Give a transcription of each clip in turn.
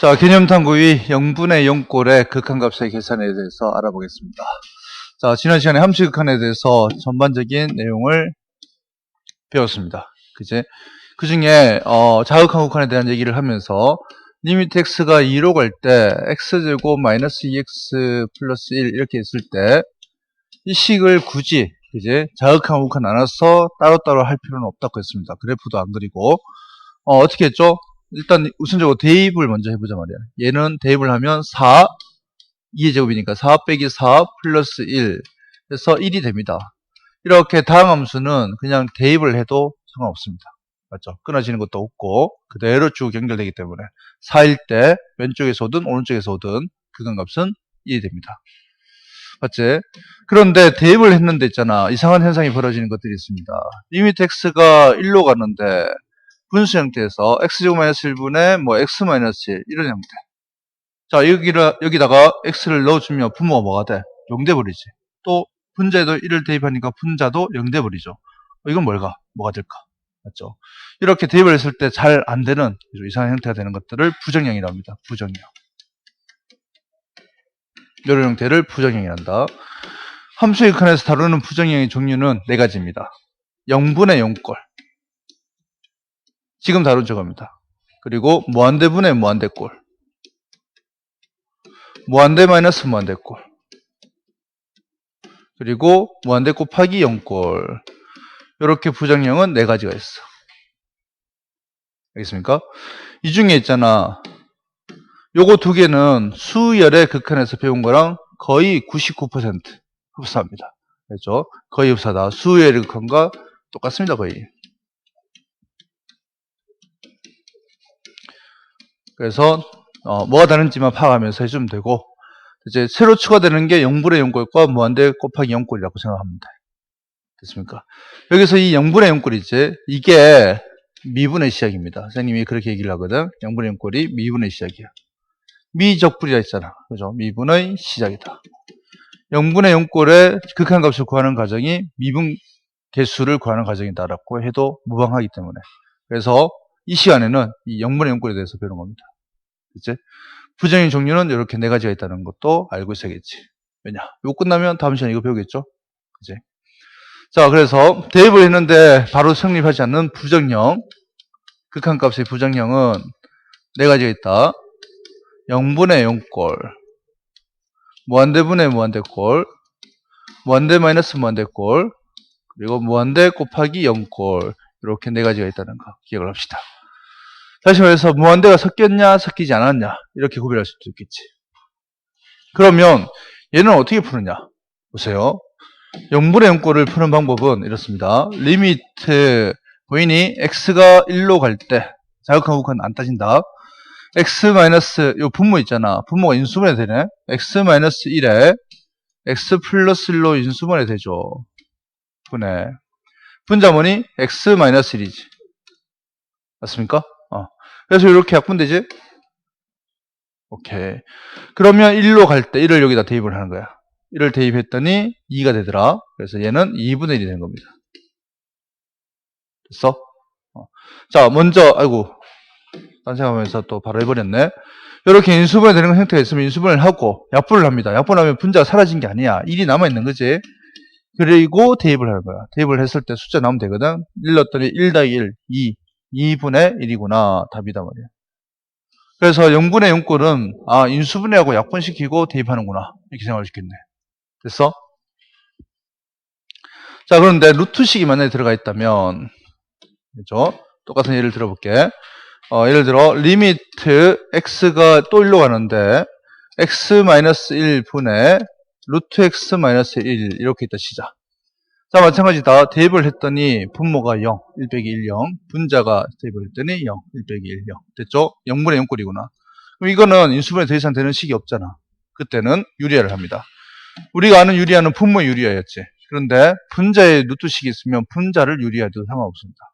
자, 개념 탐구의 0분의 0꼴의 극한값의 계산에 대해서 알아보겠습니다. 자, 지난 시간에 함수 극한에 대해서 전반적인 내용을 배웠습니다. 그제? 그 중에, 어, 자극한 극한에 대한 얘기를 하면서, 리미트 x가 2로 갈 때, x제곱 마이너스 2x 플러스 1 이렇게 했을 때, 이 식을 굳이, 그제? 자극한 극한 나눠서 따로따로 할 필요는 없다고 했습니다. 그래프도 안 그리고, 어, 어떻게 했죠? 일단 우선적으로 대입을 먼저 해보자 말이야. 얘는 대입을 하면 4, 2의 제곱이니까 4 빼기 4 플러스 1 해서 1이 됩니다. 이렇게 다음 함수는 그냥 대입을 해도 상관없습니다. 맞죠? 끊어지는 것도 없고 그대로 쭉 연결되기 때문에 4일 때 왼쪽에서 오든 오른쪽에서 오든 그간값은 1이 됩니다. 맞지? 그런데 대입을 했는데 있잖아. 이상한 현상이 벌어지는 것들이 있습니다. 리미트 x가 1로 가는데 분수 형태에서 x제곱 마이너스 1분의 뭐 x 마이너스 1 이런 형태. 자 여기를 여기다가 x를 넣어주면 분모가 뭐가 돼? 0 돼 버리지. 또 분자에도 1을 대입하니까 분자도 0 돼 버리죠. 어, 이건 뭘까? 뭐가 될까? 맞죠? 이렇게 대입을 했을 때 잘 안 되는 이상한 형태가 되는 것들을 부정형이라고 합니다. 부정형. 이런 형태를 부정형이란다. 함수의 극한에서 다루는 부정형의 종류는 네 가지입니다. 0분의 0꼴. 지금 다룬 저겁니다. 그리고 무한대분의 무한대꼴. 무한대 마이너스 무한대꼴. 그리고 무한대 곱하기 0꼴. 이렇게 부정형은 네 가지가 있어. 알겠습니까? 이 중에 있잖아. 요거 두 개는 수열의 극한에서 배운 거랑 거의 99% 흡사합니다. 그렇죠? 거의 흡사다. 수열의 극한과 똑같습니다. 거의. 그래서 어, 뭐가 다른지만 파악하면서 해주면 되고 이제 새로 추가되는 게 0분의 0꼴과 무한대 곱하기 0꼴이라고 생각하면 돼. 됐습니까? 여기서 이 0분의 0꼴이지 이게 미분의 시작입니다. 선생님이 그렇게 얘기를 하거든. 0분의 0꼴이 미분의 시작이야. 미적분이라 했잖아. 그죠? 미분의 시작이다. 0분의 0꼴의 극한값을 구하는 과정이 미분 개수를 구하는 과정이다라고 해도 무방하기 때문에 그래서 이 시간에는 이 0분의 0꼴에 대해서 배우는 겁니다. 그치? 부정의 종류는 이렇게 네 가지가 있다는 것도 알고 있어야겠지. 왜냐? 이거 끝나면 다음 시간에 이거 배우겠죠? 그치? 자, 그래서 대입을 했는데 바로 성립하지 않는 부정형, 극한값의 부정형은 네 가지가 있다. 0분의 0꼴, 무한대분의 무한대꼴, 무한대 마이너스 무한대꼴, 그리고 무한대 곱하기 0꼴 이렇게 네 가지가 있다는 거 기억을 합시다. 다시 말해서 무한대가 섞였냐 섞이지 않았냐 이렇게 구별할 수도 있겠지. 그러면 얘는 어떻게 푸느냐 보세요. 0분의 0꼴을 푸는 방법은 이렇습니다. 리미트 보이니 x가 1로 갈 때 자극한 극한 안 따진다. X 마이너스 요 분모 있잖아. 분모가 인수분해 되네. x 마이너스 1에 x 플러스 1로 인수분해 되죠. 분해. 분자문이 x 마이너스 1이지. 맞습니까? 어. 그래서 이렇게 약분되지? 오케이. 그러면 1로 갈 때 1을 여기다 대입을 하는 거야. 1을 대입했더니 2가 되더라. 그래서 얘는 2분의 1이 된 겁니다. 됐어? 어. 자, 먼저, 아이고, 딴 생각하면서 또 바로 해버렸네. 이렇게 인수분해 되는 형태가 있으면 인수분해를 하고 약분을 합니다. 약분하면 분자가 사라진 게 아니야. 1이 남아있는 거지. 그리고 대입을 하는 거야. 대입을 했을 때 숫자 나오면 되거든. 1 넣었더니 1 더하기 1, 2. 2분의 1이구나. 답이다 말이야. 그래서 0분의 0꼴은 아 인수분해하고 약분시키고 대입하는구나. 이렇게 생각할 수 있겠네. 됐어? 자 그런데 루트식이 만약에 들어가 있다면 그죠? 똑같은 예를 들어볼게. 어, 예를 들어 리미트 x가 또 1로 가는데 x-1분의 루트 x-1 이렇게 있다 시작. 자 마찬가지다. 대입을 했더니 분모가 0, 1 빼기 1, 0 분자가 대입을 했더니 0, 1 빼기 1, 0 됐죠? 0분의 0꼴이구나. 그럼 이거는 인수분해 더 이상 되는 식이 없잖아. 그때는 유리화를 합니다. 우리가 아는 유리화는 분모 유리화였지. 그런데 분자에 루트식이 있으면 분자를 유리화해도 상관없습니다.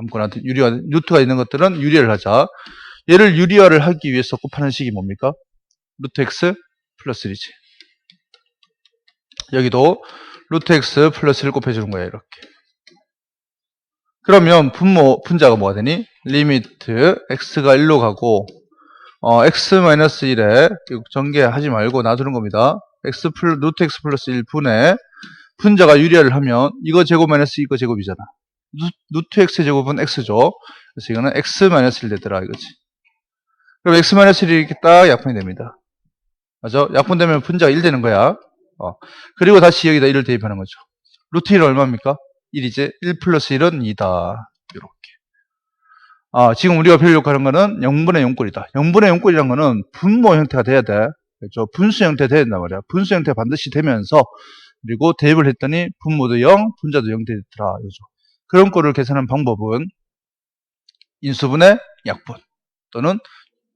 아무거나 유리화, 루트가 있는 것들은 유리화를 하자. 얘를 유리화를 하기 위해서 곱하는 식이 뭡니까? 루트 x 플러스 1이지. 여기도 루트 x 플러스 1 곱해주는 거야, 이렇게. 그러면 분모, 분자가 뭐가 되니? 리미트 x가 1로 가고 어, x-1에 전개하지 말고 놔두는 겁니다. x 플 루트 x 플러스 1분의 분자가 유리화를 하면 이거 제곱 마이너스 이거 제곱이잖아. 루- 루트 x 제곱은 x죠. 그래서 이거는 x-1 되더라 이거지. 그럼 x-1이 이렇게 딱 약분이 됩니다. 맞아? 약분되면 분자가 1 되는 거야. 어. 그리고 다시 여기다 1을 대입하는 거죠. 루트 1은 얼마입니까? 1이지. 1 플러스 1은 2다. 이렇게. 아, 지금 우리가 배우려고 하는 거는 0분의 0꼴이다. 0분의 0꼴이란 거는 분모 형태가 돼야 돼. 그렇죠? 분수 형태 돼야 된단 말이야. 분수 형태 반드시 되면서 그리고 대입을 했더니 분모도 0, 분자도 0 되더라. 이거죠. 그런 꼴을 계산하는 방법은 인수분의 약분 또는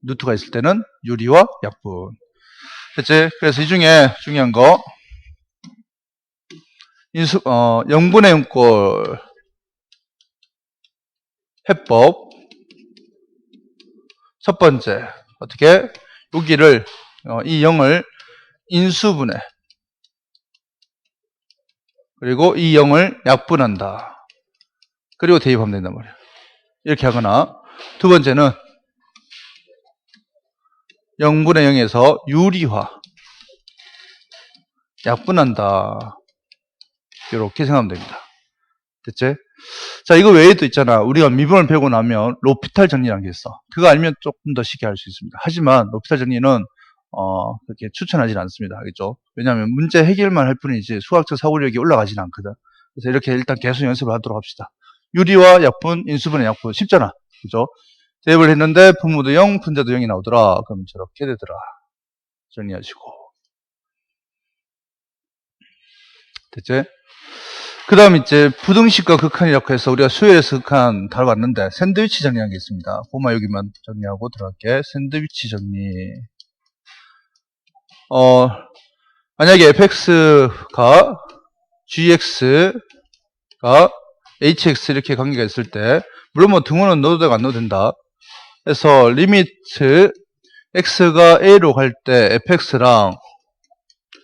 루트가 있을 때는 유리와 약분. 됐지? 그래서 이 중에 중요한 거. 인수 어 0분의 0꼴. 해법. 첫 번째 어떻게? 여기를 어, 이 0을 인수분해. 그리고 이 0을 약분한다 그리고 대입하면 된단 말이야. 이렇게 하거나. 두 번째는 0분의 0에서 유리화. 약분한다. 이렇게 생각하면 됩니다. 됐지? 자 이거 외에도 있잖아. 우리가 미분을 배우고 나면 로피탈 정리라는 게 있어. 그거 알면 조금 더 쉽게 할 수 있습니다. 하지만 로피탈 정리는 어 그렇게 추천하지는 않습니다. 알겠죠? 왜냐하면 문제 해결만 할 뿐이지 수학적 사고력이 올라가지는 않거든. 그래서 이렇게 일단 계속 연습을 하도록 합시다 유리와 약분, 인수분의 약분 쉽잖아 그죠? 대입을 했는데 분모도 0, 분자도 0이 나오더라. 그럼 저렇게 되더라. 정리하시고. 됐지? 그 다음 이제 부등식과 극한이라고 해서 우리가 수열에서 극한 다뤄봤는데 샌드위치 정리한 게 있습니다. 고마 여기만 정리하고 들어갈게. 샌드위치 정리. 어, 만약에 fx가 gx가 hx 이렇게 관계가 있을 때 물론 뭐 등호는 넣어도 되고 안 넣어도 된다. 그래서 리미트 x가 a로 갈 때 fx랑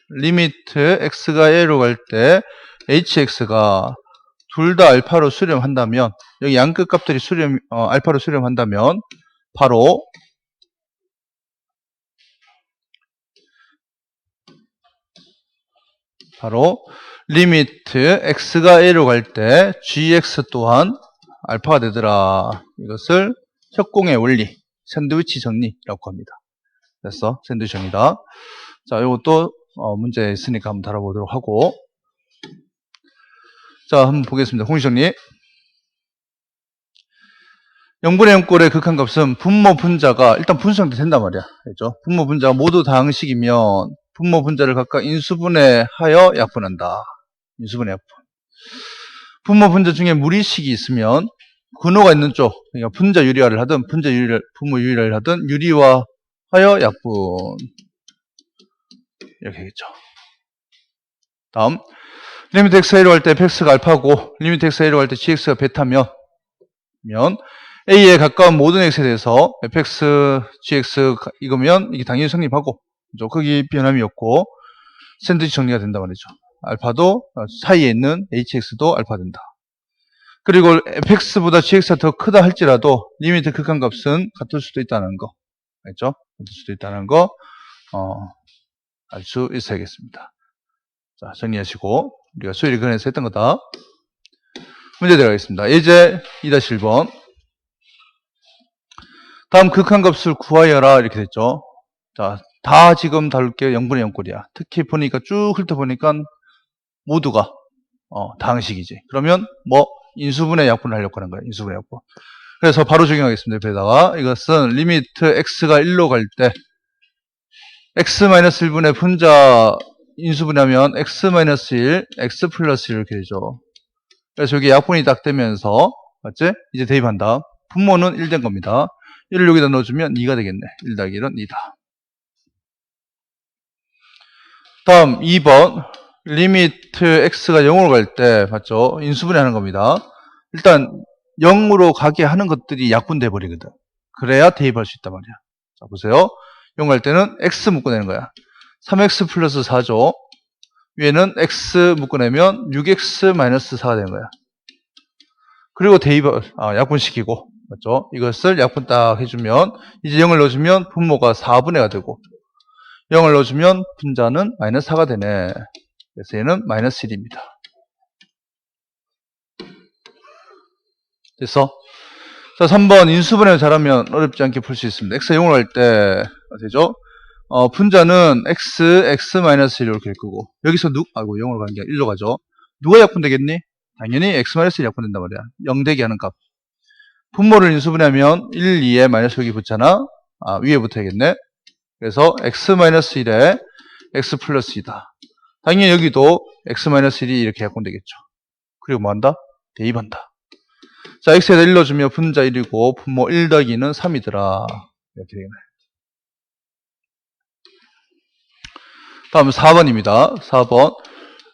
리미트 x가 a로 갈 때 hx가 둘 다 알파로 수렴한다면 여기 양끝 값들이 수렴 어, 알파로 수렴한다면 바로 바로 리미트 x가 a로 갈 때 gx 또한 알파가 되더라. 이것을 협공의 원리, 샌드위치 정리라고 합니다. 됐어? 샌드위치 정리다. 자, 이것도 어, 문제 있으니까 한번 다뤄보도록 하고. 자, 한번 보겠습니다. 공식 정리. 0분의 0꼴의 극한값은 분모 분자가 일단 분수 형태 된단 말이야. 그죠? 분모 분자가 모두 다항식이면 분모 분자를 각각 인수분해하여 약분한다. 인수분해 약분. 분모 분자 중에 무리식이 있으면 근호가 있는 쪽, 그러니까 분자 유리화를 하든 분자 유리화, 분모 유리화를 하든 유리화하여 약분 이렇게 되겠죠. 다음 리미트 x가 1로 할 때 fx가 알파고 리미트 x가 1로 할 때 gx가 베타면 면 a에 가까운 모든 x에 대해서 fx, gx 이거면 이게 당연히 성립하고 그죠? 거기 변함이 없고 샌드위치 정리가 된단 말이죠. 알파도 어, 사이에 있는 hx도 알파 된다. 그리고 fx보다 gx가 더 크다 할지라도 리미트 극한값은 같을 수도 있다는 거 알죠? 같을 수도 있다는 거 어, 알 수 있어야겠습니다. 자 정리하시고 우리가 수요일 근에서 했던 거다. 문제 들어가겠습니다. 예제 2-1번 다음 극한값을 구하여라 이렇게 됐죠. 자, 다 지금 다룰게요. 0분의 0꼴이야. 특히 보니까 쭉 훑어보니까 모두가 어, 다항식이지. 그러면 뭐 인수분해 약분을 하려고 하는 거예요. 인수분해 약분. 그래서 바로 적용하겠습니다. 옆에다가 이것은 리미트 x가 1로 갈 때 x-1분의 분자 인수분해하면 x-1, x 플러스 1 이렇게 되죠. 그래서 여기 약분이 딱 되면서 맞지? 이제 대입한다. 분모는 1된 겁니다. 1을 여기다 넣어주면 2가 되겠네. 1 더하기 1은 2다. 다음 2번 리미트 x가 0으로 갈 때 맞죠? 인수분해 하는 겁니다. 일단 0으로 가게 하는 것들이 약분돼 버리거든. 그래야 대입할 수 있단 말이야. 자 보세요. 0 갈 때는 x 묶어내는 거야. 3x 플러스 4죠. 위에는 x 묶어내면 6x 마이너스 4가 되는 거야. 그리고 대입, 아, 약분시키고, 맞죠? 이것을 약분 딱 해주면, 이제 0을 넣어주면 분모가 4분의 가 되고, 0을 넣어주면 분자는 마이너스 4가 되네. 그래서 얘는 마이너스 1입니다. 됐어? 자, 3번 인수분해를 잘하면 어렵지 않게 풀 수 있습니다. x 0을 할 때, 되죠? 어, 분자는 x, x-1 이렇게 읽고, 여기서 누, 아이고, 0으로 가는 게 아니라 1로 가죠. 누가 약분되겠니? 당연히 x-1이 약분된단 말이야. 0 대기 하는 값. 분모를 인수분해하면 1, 2에 마이너스 여기 붙잖아. 아, 위에 붙어야겠네. 그래서 x-1에 x 플러스 2다. 당연히 여기도 x-1이 이렇게 약분되겠죠. 그리고 뭐 한다? 대입한다. 자, x에다 1 넣어주면 분자 1이고 분모 1 더하기 는 3이더라. 이렇게 되겠네. 다음 4번입니다. 4번.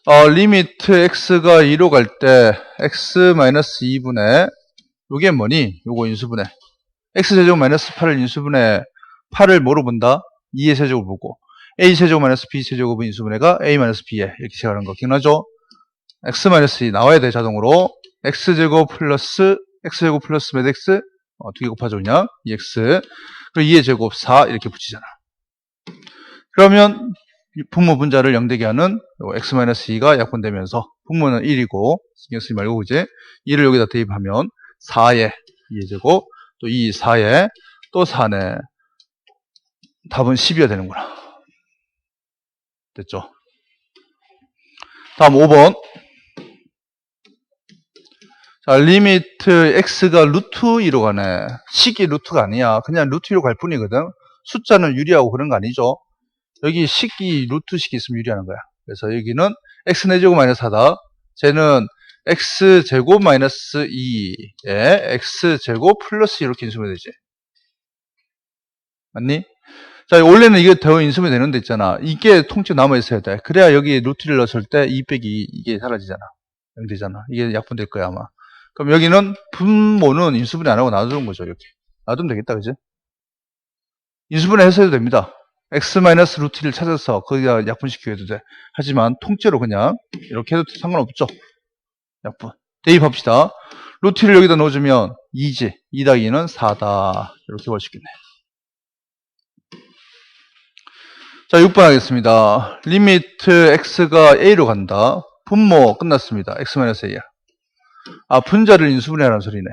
어, 리미트 x가 2로 갈 때 x-2분의 요게 뭐니? 요거 인수분해. x제곱 마이너스 8을 인수분해 8을 뭐로 본다? 2의 세제곱 보고 a세제곱 마이너스 b세제곱은 인수분해가 a 마이너스 b에 이렇게 시작하는 거 기억나죠? x 마이너스 2 나와야 돼 자동으로. X제곱 플러스 x제곱 플러스 몇 x? 어, 두개 곱하죠 그냥? 2x 그리고 2의 제곱 4 이렇게 붙이잖아. 그러면 이 분모 분자를 0되게 하는 요 x-2가 약분되면서 분모는 1이고 신경 쓰지 말고 그제 2를 여기다 대입하면 4에 2의 제곱 또 2, 4에 또 4네 답은 10이어야 되는구나 됐죠 다음 5번 자 리미트 x가 루트 2로 가네 식이 루트가 아니야 그냥 루트 2로 갈 뿐이거든 숫자는 유리하고 그런 거 아니죠 여기 식이 루트 식이 있으면 유리하는 거야. 그래서 여기는 x 4제곱 마이너스 4다. 쟤는 x제곱 마이너스 2에 x제곱 플러스 이렇게 인수면 되지. 맞니? 자, 원래는 이게 더 인수면 되는데 있잖아. 이게 통째 남아 있어야 돼. 그래야 여기 루트를 넣었을 때 2 빼기 2, 이게 사라지잖아. 0 되잖아. 이게 약분될 거야, 아마. 그럼 여기는 분모는 인수분해 안 하고 놔두는 거죠, 이렇게. 놔두면 되겠다, 그지? 인수분해 해서 해도 됩니다. x 마이너스 루트 1을 찾아서 거기다 약분시켜도 돼. 하지만 통째로 그냥 이렇게 해도 상관없죠. 약분. 대입합시다. 루트 1을 여기다 넣어주면 2지. 2 더하기는 4다. 이렇게 볼 수 있겠네. 자, 6번 하겠습니다. 리미트 x가 a로 간다. 분모 끝났습니다. x 마이너스 a야. 아, 분자를 인수분해하라는 소리네.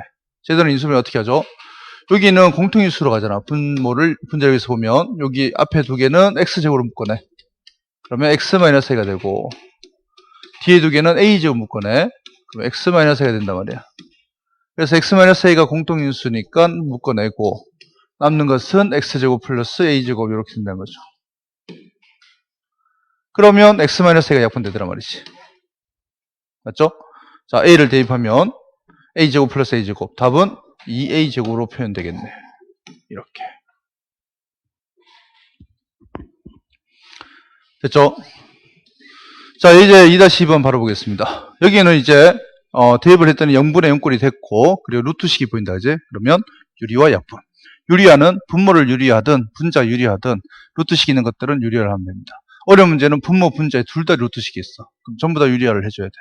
제대로 인수분해 어떻게 하죠? 여기는 공통인수로 가잖아. 분모를 분자 여기서 보면 여기 앞에 두 개는 x제곱으로 묶어내. 그러면 x-a가 되고 뒤에 두 개는 a제곱 묶어내. 그럼 x-a가 된단 말이야. 그래서 x-a가 공통인수니까 묶어내고 남는 것은 x제곱 플러스 a제곱 이렇게 된다는 거죠. 그러면 x-a가 약분되더란 말이지. 맞죠? 자, a를 대입하면 a제곱 플러스 a제곱 답은 2a 제곱으로 표현되겠네. 이렇게. 됐죠? 자, 이제 2-2번 바로 보겠습니다. 여기에는 이제 어, 대입을 했더니 0분의 0꼴이 됐고 그리고 루트식이 보인다 그지? 그러면 유리와 약분. 유리화는 분모를 유리하든 분자 유리하든 루트식 있는 것들은 유리화를 하면 됩니다. 어려운 문제는 분모, 분자에 둘다 루트식이 있어. 그럼 전부 다 유리화를 해줘야 돼.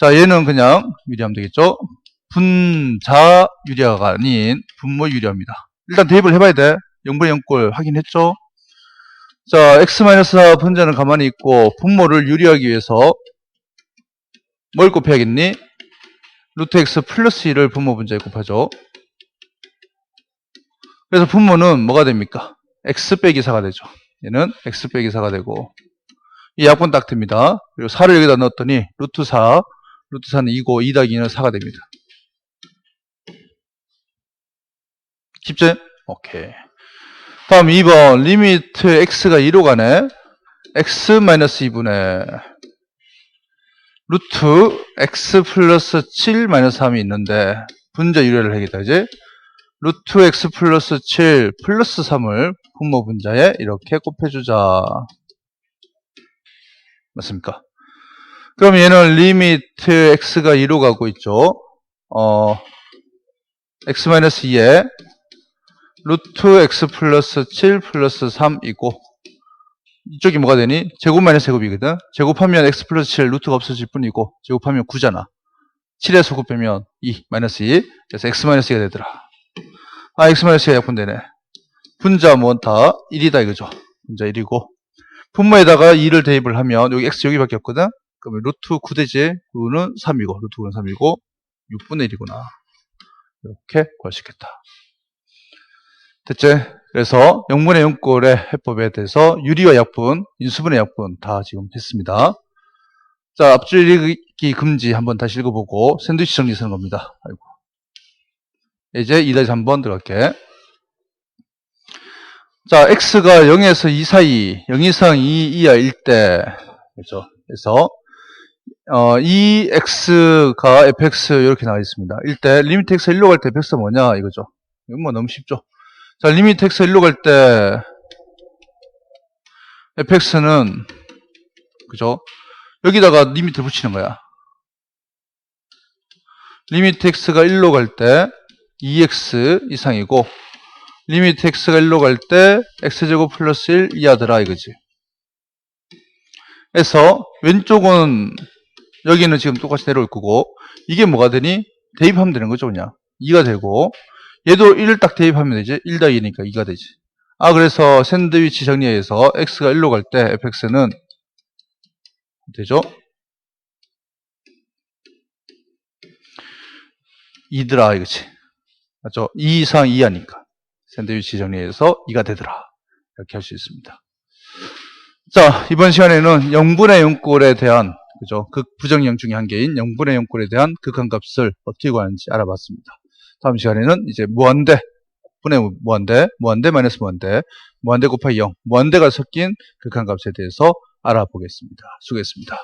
자, 얘는 그냥 유리하면 되겠죠? 분자 유리화가 아닌 분모 유리화입니다. 일단 대입을 해봐야 돼. 0분의 0꼴 확인했죠? 자, x-4 분자는 가만히 있고 분모를 유리하기 위해서 뭘 곱해야겠니? 루트 x 플러스 1을 분모 분자에 곱하죠. 그래서 분모는 뭐가 됩니까? x 빼기 4가 되죠. 얘는 x 빼기 4가 되고 이 약분 딱 됩니다. 그리고 4를 여기다 넣었더니 루트 4, 루트 4는 2고 2 더하기 2는 4가 됩니다. 쉽지? 오케이. 다음 2번 리미트 x가 2로 가네. x-2분의 루트 x 플러스 7 마이너스 3이 있는데 분자 유래를 하겠다 이제 루트 x 플러스 7 플러스 3을 분모 분자에 이렇게 곱해주자 맞습니까? 그럼 얘는 리미트 x가 2로 가고 있죠 어 x-2에 루트 x 플러스 7 플러스 3이고 이쪽이 뭐가 되니? 제곱 마이너스 제곱이거든. 제곱하면 x 플러스 7 루트가 없어질 뿐이고 제곱하면 9잖아. 7에서 9 빼면 2, 마이너스 2. 그래서 x 마이너스 2가 되더라. 아, x 마이너스 2가 약분되네. 분자 뭐다 1이다 이거죠. 분자 1이고. 분모에다가 2를 대입을 하면 여기 x 여기밖에 없거든. 그러면 루트 9 되지. 9는 3이고 루트 9는 3이고 6분의 1이구나. 이렇게 구할 수 있겠다. 됐지? 그래서 0분의 0꼴의 해법에 대해서 유리와 약분, 인수분의 약분 다 지금 했습니다. 자, 앞줄이기 금지 한번 다시 읽어보고 샌드위치 정리 쓰는 겁니다. 아이고. 이제 2-3번 들어갈게. 자, x가 0에서 2 사이, 0 이상 2 이하 1대, 그렇죠. 그래서, 어, 2x가 fx 이렇게 나와 있습니다. 1대, 리미트 x 1로 갈 때 fx가 뭐냐, 이거죠. 이건 뭐 너무 쉽죠. 자, 리미트 x 1로 갈 때, fx는, 그죠? 여기다가 리미트를 붙이는 거야. 리미트 x가 1로 갈 때 2x 이상이고 리미트 x가 1로 갈 때 x제곱 플러스 1 이하더라 이거지. 그래서 왼쪽은 여기는 지금 똑같이 내려올 거고 이게 뭐가 되니? 대입하면 되는 거죠 그냥. 2가 되고 얘도 1을 딱 대입하면 되지. 1 더하기니까 2가 되지. 아 그래서 샌드위치 정리해서 x가 1로 갈 때 fx는 되죠? 2더라 이거지. 맞죠? 2 이상 2하니까. 샌드위치 정리해서 2가 되더라. 이렇게 할 수 있습니다. 자, 이번 시간에는 0분의 0꼴에 대한, 그죠? 극 부정형 중에 한 개인 0분의 0꼴에 대한 극한값을 어떻게 구하는지 알아봤습니다. 다음 시간에는 이제 무한대, 분의 무한대, 무한대 마이너스 무한대, 무한대 곱하기 0, 무한대가 섞인 극한값에 대해서 알아보겠습니다. 수고했습니다.